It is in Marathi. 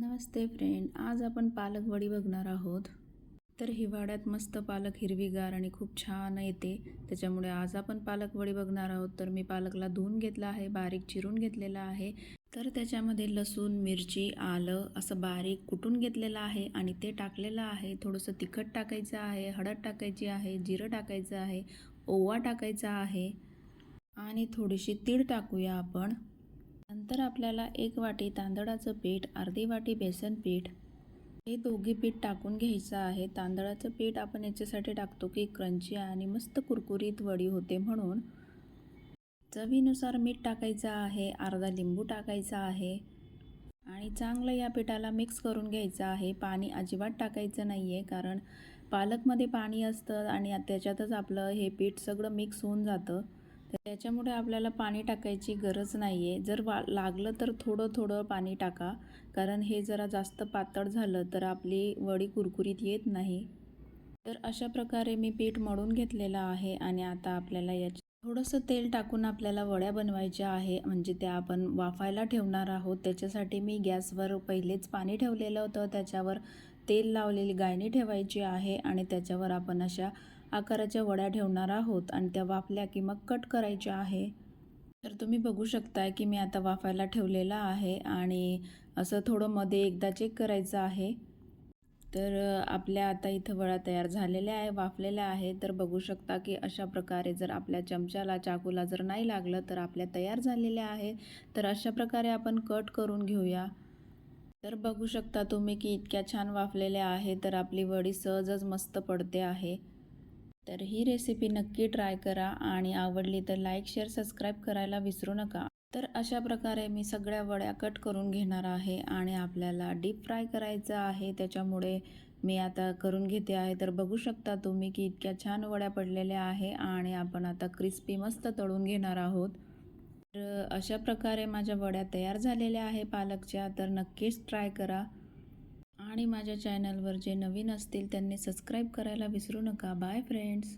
नमस्ते फ्रेंड आज आपण पालक वडी बघणार आहोत. तर हिवाळ्यात मस्त पालक हिरवीगार आणि खूप छान येते. त्याच्यामुळे आज आपण पालक वडी बघणार आहोत. तर मी पालकला धुवून घेतला आहे बारीक चिरून घेतलेला आहे. तर त्याच्यामध्ये लसूण मिरची आलं असं बारीक कुटून घेतलेलं आहे आणि ते टाकलेलं आहे. थोडंसं तिखट टाकायचं आहे हळद टाकायची आहे जिरं टाकायचं आहे ओवा टाकायचा आहे. आणि थोडीशी तीळ टाकूया आपण. नंतर आपल्याला एक वाटी तांदळाचं पीठ अर्धी वाटी बेसन पीठ हे दोघी पीठ टाकून घ्यायचं आहे. तांदळाचं पीठ आपण याच्यासाठी टाकतो की क्रंची आणि मस्त कुरकुरीत वडी होते म्हणून. चवीनुसार मीठ टाकायचं आहे अर्धा लिंबू टाकायचा आहे आणि चांगलं या पिठाला मिक्स करून घ्यायचं आहे. पाणी अजिबात टाकायचं नाही आहे कारण पालकमध्ये पाणी असतं आणि त्याच्यातच आपलं हे पीठ सगळं मिक्स होऊन जातं. त्याच्यामुळे आपल्याला पाणी टाकायची गरज नाही आहे जर वा लागलं तर थोडं थोडं पाणी टाका. कारण हे जरा जास्त पातळ झालं तर आपली वडी कुरकुरीत येत नाही. तर अशा प्रकारे मी पीठ मळून घेतलेलं आहे आणि आता आपल्याला याच्या थोडंसं तेल टाकून आपल्याला वड्या बनवायच्या आहे. म्हणजे त्या आपण वाफायला ठेवणार आहोत. त्याच्यासाठी मी गॅसवर पहिलेच पाणी ठेवलेलं होतं. त्याच्यावर तेल लावलेली गायणी ठेवायची आहे आणि त्याच्यावर आपण अशा आकाराच्या वड्या ठेवणार आहोत आणि त्या वाफल्या की मग कट करायच्या आहे. तर तुम्ही बघू शकताय की मी आता वाफायला ठेवलेला आहे आणि असं थोडं मध्ये एकदा चेक करायचं आहे. तर आपल्या आता इथं वडा तयार झालेल्या आहे वाफलेल्या आहे तर बघू शकता की अशा प्रकारे जर आपल्या चमच्याला चाकूला जर नाही लागलं तर आपल्या तयार झालेल्या आहे तर अशा प्रकारे आपण कट करून घेऊया. तर बघू शकता तुम्ही की इतक्या छान वाफलेल्या आहे तर आपली वडी सहजच मस्त पडते आहे. तर ही रेसिपी नक्की ट्राय करा आणि आवडली तर लाईक शेअर सबस्क्राईब करायला विसरू नका. तर अशा प्रकारे मी सगळ्या वड्या कट करून घेणार आहे आणि आपल्याला डीप फ्राय करायचं आहे. त्याच्यामुळे मी आता करून घेते आहे. तर बघू शकता तुम्ही की इतक्या छान वड्या पडलेल्या आहे आणि आपण आता क्रिस्पी मस्त तळून घेणार आहोत. तर अशा प्रकारे माझ्या वड्या तयार झालेल्या आहे पालकच्या. तर नक्कीच ट्राय करा. आणि माझ्या चॅनलवर जे नवीन असतील त्यांनी सबस्क्राईब करायला विसरू नका. Bye friends.